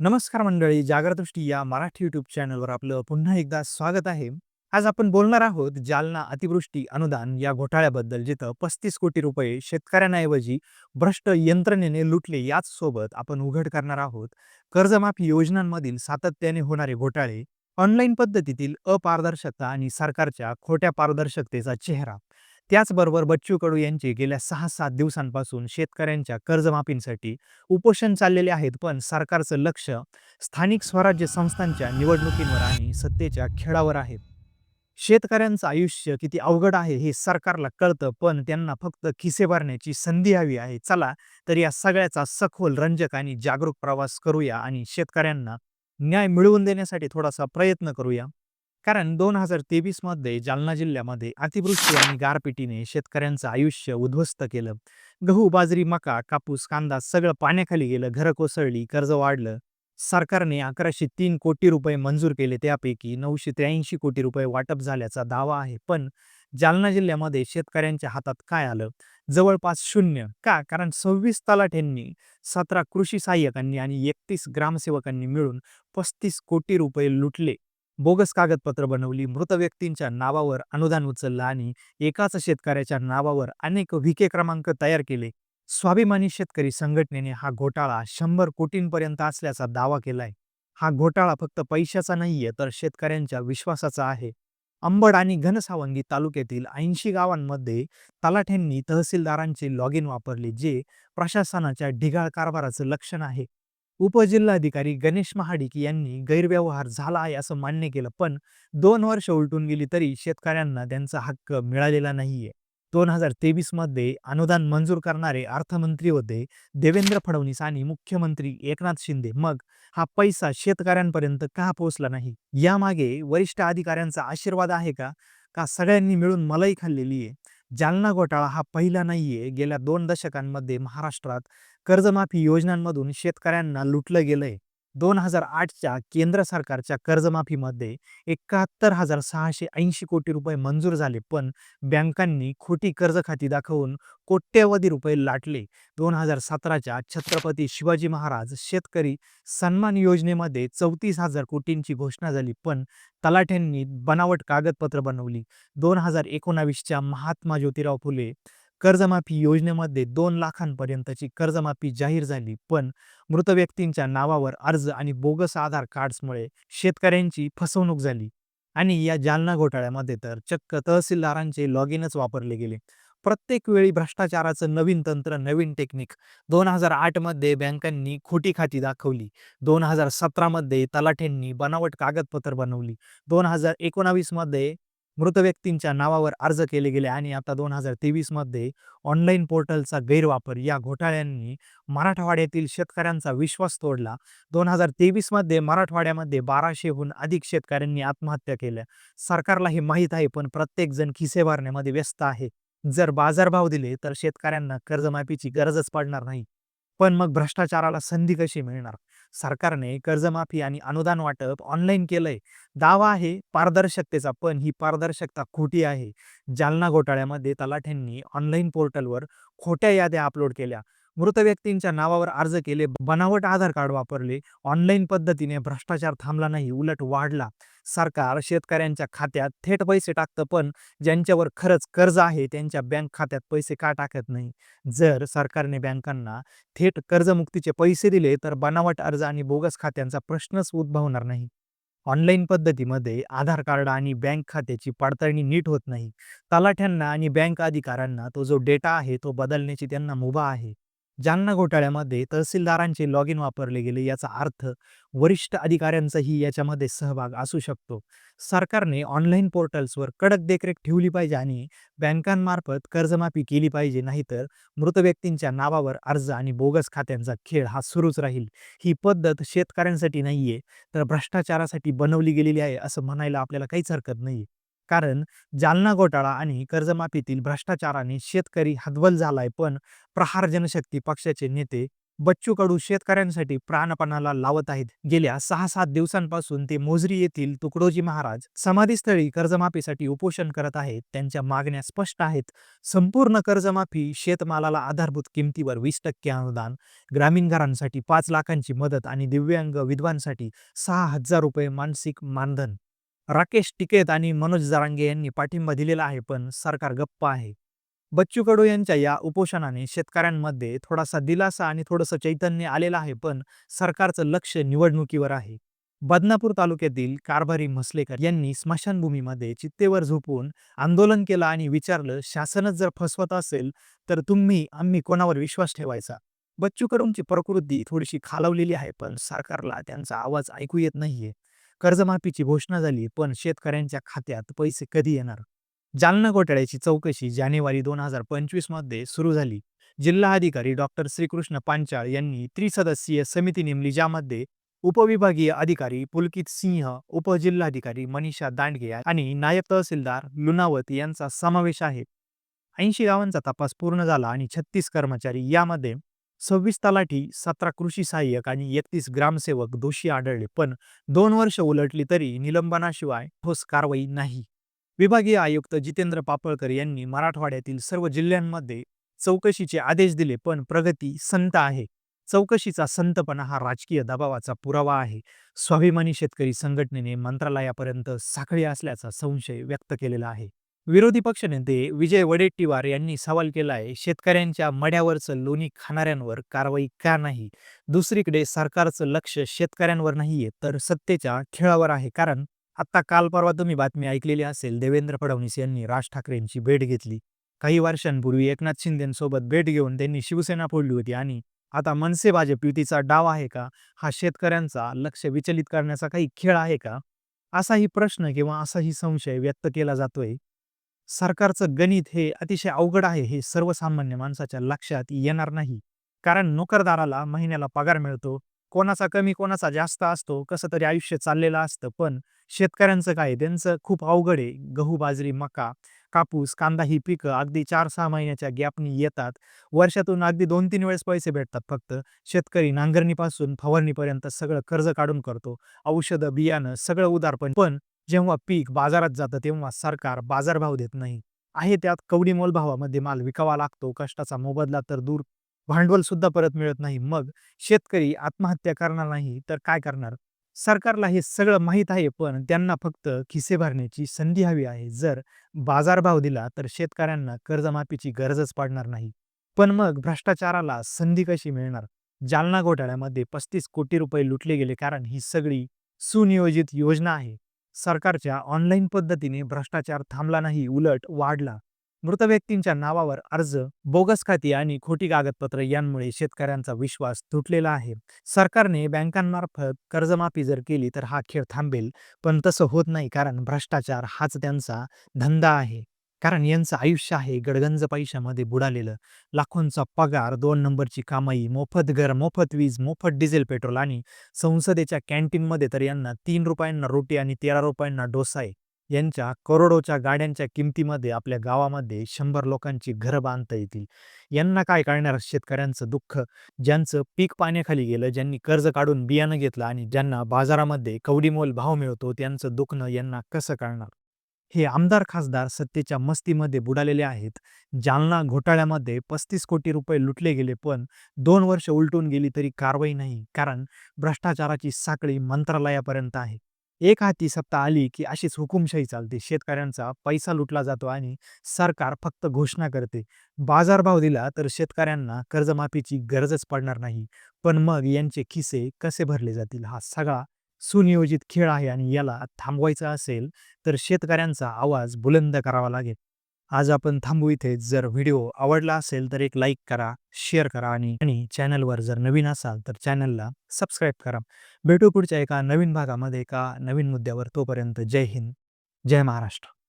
नमस्कार मंडळी, जागरदृष्टी या मराठी यूट्यूब चॅनलवर आपलं पुन्हा एकदा स्वागत आहे. आज आपण बोलणार आहोत जालना अतिवृष्टी अनुदान या घोटाळ्याबद्दल, जिथं 35 कोटी रुपये शेतकऱ्यांऐवजी भ्रष्ट यंत्रणेने लुटले. याच सोबत आपण उघड करणार आहोत कर्जमाफी योजनांमधील सातत्याने होणारे घोटाळे, ऑनलाईन पद्धतीतील अपारदर्शकता आणि सरकारच्या खोट्या पारदर्शकतेचा चेहरा. त्याचबरोबर बच्चू कडू यांचे गेल्या 6-7 दिवसांपासून शेतकऱ्यांच्या कर्जमाफींसाठी उपोषण चाललेले आहेत, पण सरकारचं लक्ष स्थानिक स्वराज्य संस्थांच्या निवडणुकींवर आणि सत्तेच्या खेळावर आहे. शेतकऱ्यांचं आयुष्य किती अवघड आहे हे सरकारला कळतं, पण त्यांना फक्त खिसे भरण्याची संधी हवी आहे. चला तर या सगळ्याचा सखोल, रंजक आणि जागरूक प्रवास करूया आणि शेतकऱ्यांना न्याय मिळवून देण्यासाठी थोडासा प्रयत्न करूया. कारण दोन हजार तेवीसमध्ये जालना जिल्ह्यामध्ये अतिवृष्टी आणि गारपिटीने शेतकऱ्यांचं आयुष्य उद्ध्वस्त केलं. गहू, बाजरी, मका, कापूस, कांदा सगळं पाण्याखाली गेलं. घरं कोसळली, कर्ज वाढलं. सरकारने 1103 कोटी रुपये मंजूर केले. त्यापैकी 983 कोटी रुपये वाटप झाल्याचा दावा आहे. पण जालना जिल्ह्यामध्ये शेतकऱ्यांच्या हातात काय आलं? जवळपास शून्य. का? कारण 26 तलाठ्यांनी, 17 कृषी सहाय्यकांनी आणि 31 ग्रामसेवकांनी मिळून 35 कोटी रुपये लुटले. बोगस कागदपत्र बनवली, मृत व्यक्तींच्या नावावर अनुदान उचललं आणि एकाच शेतकऱ्याच्या नावावर अनेक विके क्रमांक तयार केले. स्वाभिमानी शेतकरी संघटनेने हा घोटाळा शंभर कोटींपर्यंत असल्याचा दावा केलाय. हा घोटाळा फक्त पैशाचा नाहीये, तर शेतकऱ्यांच्या विश्वासाचा आहे. अंबड आणि घनसावंगी तालुक्यातील 80 गावांमध्ये तलाठ्यांनी तहसीलदारांचे लॉगिन वापरले, जे प्रशासनाच्या ढिगाळ कारभाराचं लक्षण आहे. उपजिल्हाधिकारी गणेश महाडिक यांनी गैरव्यवहार झाला आहे असं मान्य केलं, पण दोन वर्ष उलटून गेली तरी शेतकऱ्यांना त्यांचा हक्क मिळालेला नाहीये. 2023 मध्ये अनुदान मंजूर करणारे अर्थमंत्री होते देवेंद्र फडणवीस आणि मुख्यमंत्री एकनाथ शिंदे. मग हा पैसा शेतकऱ्यांपर्यंत का पोहोचला नाही? यामागे वरिष्ठ अधिकाऱ्यांचा आशीर्वाद आहे का? का सगळ्यांनी मिळून मलाई खाल्लेली आहे? जालना घोटाळा हा पहिला नाहीये. गेल्या दोन दशकांमध्ये महाराष्ट्रात कर्जमाफी योजनांमधून शेतकऱ्यांना लुटलं गेलंय. 2008च्या केंद्र सरकारच्या कर्जमाफीमध्ये 71,680 कोटी रुपये मंजूर झाले, पण बँकांनी खोटी कर्ज खाती दाखवून कोट्यवधी रुपये लाटले. 2017च्या छत्रपती शिवाजी महाराज शेतकरी सन्मान योजनेमध्ये चौतीस हजार कोटींची घोषणा झाली, पण तलाठ्यांनी बनावट कागदपत्र बनवली. 2019च्या महात्मा ज्योतिराव फुले कर्जमाफी योजनेमध्ये दोन लाखांपर्यंतची कर्जमाफी जाहीर झाली, पण मृत व्यक्तींच्या नावावर अर्ज आणि बोगस आधार कार्ड्समुळे शेतकऱ्यांची फसवणूक झाली. आणि या जालना घोटाळ्यामध्ये तर चक्क तहसीलदारांचे लॉगिनच वापरले गेले. प्रत्येक वेळी भ्रष्टाचाराचं नवीन तंत्र, नवीन टेक्निक. 2008 मध्ये बँकांनी खोटी खाती दाखवली. 2017 मध्ये तलाठ्यांनी बनावट कागदपत्र बनवली. 2019 मध्ये मृत व्यक्तींच्या नावावर अर्ज केले गेले आणि आता 2023 मध्ये ऑनलाईन पोर्टलचा गैरवापर. या घोटाळ्यांनी मराठवाड्यातील शेतकऱ्यांचा विश्वास तोडला. 2023 मध्ये मराठवाड्यामध्ये 1200हून अधिक शेतकऱ्यांनी आत्महत्या केल्या. सरकारला हे माहीत आहे, पण प्रत्येक जण खिसे भरण्यामध्ये व्यस्त आहे. जर बाजारभाव दिले तर शेतकऱ्यांना कर्जमाफीची गरजच पडणार नाही. पण मग भ्रष्टाचाराला संधी कशी मिळणार? सरकारने कर्जमाफी आणि अनुदान वाटप ऑनलाईन केलंय. दावा आहे पारदर्शकतेचा, पण ही पारदर्शकता खोटी आहे. जालना घोटाळ्यामध्ये तलाठ्यांनी ऑनलाईन पोर्टलवर खोट्या याद्या अपलोड केल्या. मृत व्यक्तींच्या नावावर अर्ज केले, बनावट आधार कार्ड वापरले. ऑनलाईन पद्धतीने भ्रष्टाचार थांबला नाही, उलट वाढला. सरकार शेतकऱ्यांच्या खात्यात थेट पैसे टाकतं, पण ज्यांच्यावर खरंच कर्ज आहे त्यांच्या बँक खात्यात पैसे का टाकत नाही? जर सरकारने बँकांना थेट कर्जमुक्तीचे पैसे दिले, तर बनावट अर्ज आणि बोगस खात्यांचा प्रश्नच उद्भवणार नाही. ऑनलाईन पद्धतीमध्ये आधार कार्ड आणि बँक खात्याची पडताळणी नीट होत नाही. तलाठ्यांना आणि बँक अधिकाऱ्यांना तो जो डेटा आहे, तो बदलण्याची त्यांना मुभा आहे. जालना घोटाळ्यामध्ये तहसीलदारांचे लॉग इन वापरले गेले, याचा अर्थ वरिष्ठ अधिकाऱ्यांचाही याच्यामध्ये सहभाग असू शकतो. सरकारने ऑनलाईन पोर्टल्सवर कडक देखरेख ठेवली पाहिजे आणि बँकांमार्फत कर्जमाफी केली पाहिजे. नाहीतर मृत व्यक्तींच्या नावावर अर्ज आणि बोगस खात्यांचा खेळ हा सुरूच राहील. ही पद्धत शेतकऱ्यांसाठी नाहीये, तर भ्रष्टाचारासाठी बनवली गेलेली आहे, असं म्हणायला आपल्याला काहीच हरकत नाही कारण जालना घोटाळा आणि कर्जमाफीतील भ्रष्टाचाराने शेतकरी हतबल झालाय, पण प्रहार जनशक्ती पक्षाचे नेते बच्चू कडू शेतकऱ्यांसाठी प्राणपणाला लावत आहेत. गेल्या सहा सात दिवसांपासून ते मोजरी येथील तुकडोजी महाराज समाधीस्थळी कर्जमाफीसाठी उपोषण करत आहेत. त्यांच्या मागण्या स्पष्ट आहेत. संपूर्ण कर्जमाफी शेतमालाला आधारभूत किमतीवर वीस टक्के अनुदान ग्रामीण घरांसाठी पाच लाखांची मदत आणि दिव्यांग विधवांसाठी सहा हजार रुपये मानसिक मानधन राकेश टिकेत आणि मनोज जरांगे यांनी पाठिंबा दिलेला आहे पण सरकार गप्प आहे. बच्चू कडू यांच्या या उपोषणाने शेतकऱ्यांमध्ये थोडासा दिलासा आणि थोडंसं चैतन्य आलेलं आहे पण सरकारचं लक्ष निवडणुकीवर आहे. बदनापूर तालुक्यातील कारभारी म्हसलेकर यांनी स्मशानभूमीमध्ये चित्तेवर झोपून आंदोलन केलं आणि विचारलं शासनच जर फसवत असेल तर तुम्ही आम्ही कोणावर विश्वास ठेवायचा? बच्चू कडूंची प्रकृती थोडीशी खालावलेली आहे पण सरकारला त्यांचा आवाज ऐकू येत नाहीये. कर्जमाफीची घोषणा झाली पण शेतकऱ्यांच्या खात्यात पैसे कधी येणार? जालना घोटाळ्याची चौकशी जानेवारी दोन हजार पंचवीसमध्ये सुरू झाली. जिल्हाधिकारी डॉक्टर श्रीकृष्ण पांचाळ यांनी त्रिसदस्यीय समिती नेमली ज्यामध्ये उपविभागीय अधिकारी पुलकित सिंह उपजिल्हाधिकारी मनीषा दांडगे आणि नायब तहसीलदार लुनावत यांचा समावेश आहे. ऐंशी गावांचा तपास पूर्ण झाला आणि छत्तीस कर्मचारी यामध्ये सव्वीस तलाठी सतरा कृषी सहाय्यक आणि एकतीस ग्रामसेवक दोषी आढळले पण दोन वर्ष उलटली तरी निलंबनाशिवाय ठोस कारवाई नाही. विभागीय आयुक्त जितेंद्र पापळकर यांनी मराठवाड्यातील सर्व जिल्ह्यांमध्ये चौकशीचे आदेश दिले पण प्रगती संत आहे. चौकशीचा संतपणा हा राजकीय दबावाचा पुरावा आहे. स्वाभिमानी शेतकरी संघटनेने मंत्रालयापर्यंत साखळी असल्याचा संशय व्यक्त केलेला आहे. विरोधी पक्षनेते विजय वडेट्टीवार यांनी सवाल केला आहे शेतकऱ्यांच्या मड्यावरचं लोणी खाणाऱ्यांवर कारवाई का नाही? दुसरीकडे सरकारचं लक्ष शेतकऱ्यांवर नाहीये तर सत्तेच्या खेळावर आहे. कारण आत्ता काल परवा तुम्ही बातमी ऐकलेली असेल देवेंद्र फडणवीस यांनी राज ठाकरेंची भेट घेतली. काही वर्षांपूर्वी एकनाथ शिंदेसोबत भेट घेऊन त्यांनी शिवसेना फोडली होती आणि आता मनसे भाजप युतीचा डाव आहे का? हा शेतकऱ्यांचा लक्ष विचलित करण्याचा काही खेळ आहे का? असाही प्रश्न किंवा असाही संशय व्यक्त केला जातोय. सरकारचं गणित हे अतिशय अवघड आहे हे सर्वसामान्य माणसाच्या लक्षात येणार नाही. कारण नोकरदाराला महिन्याला पगार मिळतो कोणाचा कमी कोणाचा जास्त असतो कसं तरी आयुष्य चाललेलं असतं. पण शेतकऱ्यांचं काय त्यांचं खूप अवघड आहे. गहू बाजरी मका कापूस कांदा ही पिकं अगदी चार सहा महिन्याच्या गॅपनी येतात. वर्षातून अगदी दोन तीन वेळेस पैसे भेटतात फक्त. शेतकरी नांगरणीपासून फवारणीपर्यंत सगळं कर्ज काढून करतो. औषधं बियाणं सगळं उदार पण पण जेव्हा पीक बाजारात जातं तेव्हा सरकार बाजारभाव देत नाही. आहे त्यात कवडी मोलभावामध्ये माल विकावा लागतो कष्टाचा मोबदला तर दूर भांडवल सुद्धा परत मिळत नाही. मग शेतकरी आत्महत्या करणार नाही तर काय करणार? सरकारला हे सगळं माहीत आहे पण त्यांना फक्त खिसे भरण्याची संधी हवी आहे. जर बाजारभाव दिला तर शेतकऱ्यांना कर्जमाफीची गरजच पडणार नाही. पण मग भ्रष्टाचाराला संधी कशी मिळणार? जालना घोटाळ्यामध्ये पस्तीस कोटी रुपये लुटले गेले कारण ही सगळी सुनियोजित योजना आहे. सरकारच्या ऑनलाईन पद्धतीने भ्रष्टाचार थांबला नाही उलट वाढला. मृत व्यक्तींच्या नावावर अर्ज बोगस खाती आणि खोटी कागदपत्र यांमुळे शेतकऱ्यांचा विश्वास तुटलेला आहे. सरकारने बँकांमार्फत कर्जमाफी जर केली तर हा खेळ थांबेल पण तसं होत नाही कारण भ्रष्टाचार हाच त्यांचा धंदा आहे. कारण यांचं आयुष्य आहे गडगंज पैशामध्ये बुडालेलं. लाखोंचा पगार दोन नंबरची कामाई मोफत घर मोफत वीज मोफत डिझेल पेट्रोल आणि संसदेच्या कॅन्टीनमध्ये तर यांना तीन रुपयांना रोटी आणि तेरा रुपयांना डोसा आहे. यांच्या करोडोच्या गाड्यांच्या किमतीमध्ये आपल्या गावामध्ये शंभर लोकांची घरं बांधता येतील. यांना काय कळणार शेतकऱ्यांचं दुःख? ज्यांचं पीक पाण्याखाली गेलं ज्यांनी कर्ज काढून बियाणं घेतलं आणि ज्यांना बाजारामध्ये कवडीमोल भाव मिळतो त्यांचं दुखणं यांना कसं कळणार? हे आमदार खासदार सत्तेच्या मस्तीमध्ये बुडालेले आहेत. जालना घोटाळ्यामध्ये पस्तीस कोटी रुपये लुटले गेले पण दोन वर्ष उलटून गेली तरी कारवाई नाही कारण भ्रष्टाचाराची साखळी मंत्रालयापर्यंत आहे. एक हाती सत्ता आली की अशीच हुकुमशाही चालते. शेतकऱ्यांचा पैसा लुटला जातो आणि सरकार फक्त घोषणा करते. बाजारभाव दिला तर शेतकऱ्यांना कर्जमाफीची गरजच पडणार नाही. पण मग यांचे खिसे कसे भरले जातील? हा सगळा सुनियोजित खेळ आहे आणि याला थांबवायचा असेल तर शेतकऱ्यांचा आवाज बुलंद करावा लागेल. आज आपण थांबू इथे. जर व्हिडिओ आवडला असेल तर एक लाईक करा शेअर करा आणि आणि चॅनलवर जर नवीन असाल तर चॅनलला सबस्क्राईब करा. भेटू पुढच्या एका नवीन भागामध्ये एका नवीन मुद्द्यावर तोपर्यंत जय हिंद जय महाराष्ट्र.